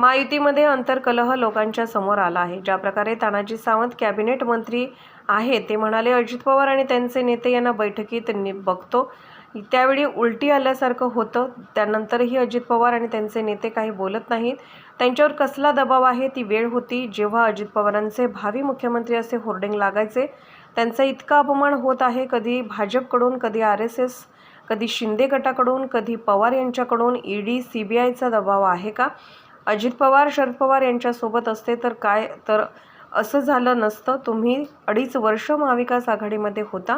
महायुतीमध्ये अंतर्कलह लोकांच्या समोर आला आहे. ज्या प्रकारे तानाजी सावंत कॅबिनेट मंत्री आहेत ते म्हणाले अजित पवार आणि त्यांचे नेते यांना बैठकीत नि बघतो. त्यावेळी उलटी आल्यासारखं होतं. त्यानंतरही अजित पवार आणि त्यांचे नेते काही बोलत नाहीत. त्यांच्यावर कसला दबाव आहे ती वेळ होती. जेव्हा अजित पवारांचे भावी मुख्यमंत्री असे होर्डिंग लागायचे त्यांचा इतका अपमान होत आहे. कधी भाजपकडून कधी आर एस एस कधी शिंदे गटाकडून कधी पवार यांच्याकडून ईडी सी बी आयचा दबाव आहे का? अजित पवार शरद पवार यांच्यासोबत असते तर काय? तर असं झालं नसतं. तुम्ही अडीच वर्ष महाविकास आघाडीमध्ये होता.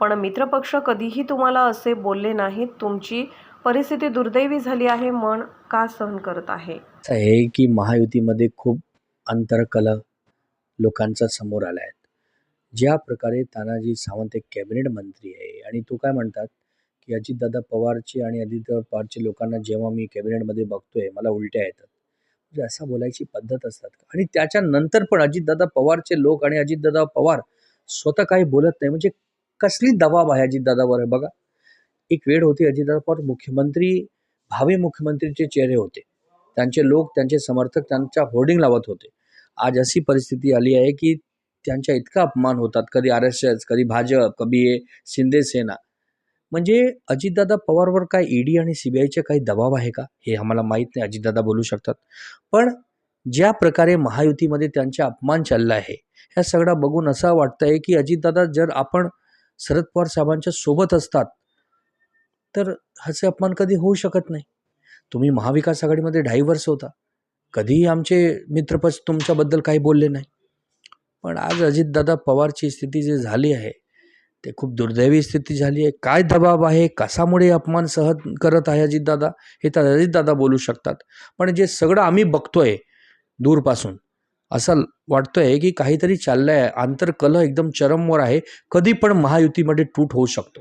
पण मित्रपक्ष कधीही तुम्हाला असे बोलले नाहीत. तुमची परिस्थिती दुर्दैवी झाली आहे मन का सहन करत आहे? हे की महायुतीमध्ये खूप अंतरकला लोकांचा समोर आला आहेत ज्या प्रकारे तानाजी सावंत एक कॅबिनेट मंत्री आहे आणि तो काय म्हणतात की अजितदादा पवारचे आणि अजितदादा पवारचे लोकांना जेव्हा मी कॅबिनेटमध्ये बघतोय मला उलट्या येतात. असं बोलायची पद्धत असतात. आणि त्याच्यानंतर पण अजितदादा पवारचे लोक आणि अजितदादा पवार स्वतः काही बोलत नाही. म्हणजे कसली दबाव आहे अजितदादावर आहे बघा. एक वेळ होती अजितदादा पवार मुख्यमंत्री भावी मुख्यमंत्रीचे चेहरे होते. त्यांचे लोक त्यांचे समर्थक त्यांच्या होर्डिंग लावत होते. आज अशी परिस्थिती आली आहे की त्यांच्या इतका अपमान होतात. कधी आर एस एस कधी भाजप कधी शिंदे सेना. म्हणजे अजितदादा पवारवर काय ईडी आणि सी बी आयचे काही दबाव आहे का? हे आम्हाला माहीत नाही. अजितदादा बोलू शकतात. पण ज्या प्रकारे महायुतीमध्ये त्यांचा अपमान चालला आहे ह्या सगळा बघून असं वाटतं आहे की अजितदादा जर आपण शरद पवार साहेबांच्या सोबत असतात तर ह्याचे अपमान कधी होऊ शकत नाही. तुम्ही महाविकास आघाडीमध्ये ढाई वर्ष होता. कधीही आमचे मित्रपक्ष तुमच्याबद्दल काही बोलले नाही. पण आज अजितदादा पवारची स्थिती जी झाली आहे ते खूप दुर्दैवी स्थिती झाली आहे. काय दबाव आहे? कशामुळे अपमान सहन करत आहे अजितदादा हे तर अजितदादा बोलू शकतात. पण जे सगळं आम्ही बघतोय दूरपासून असं वाटतंय की काहीतरी चाललं आहे आंतरकलह एकदम चरमवर आहे. कधी पण महायुतीमध्ये तूट होऊ शकतो.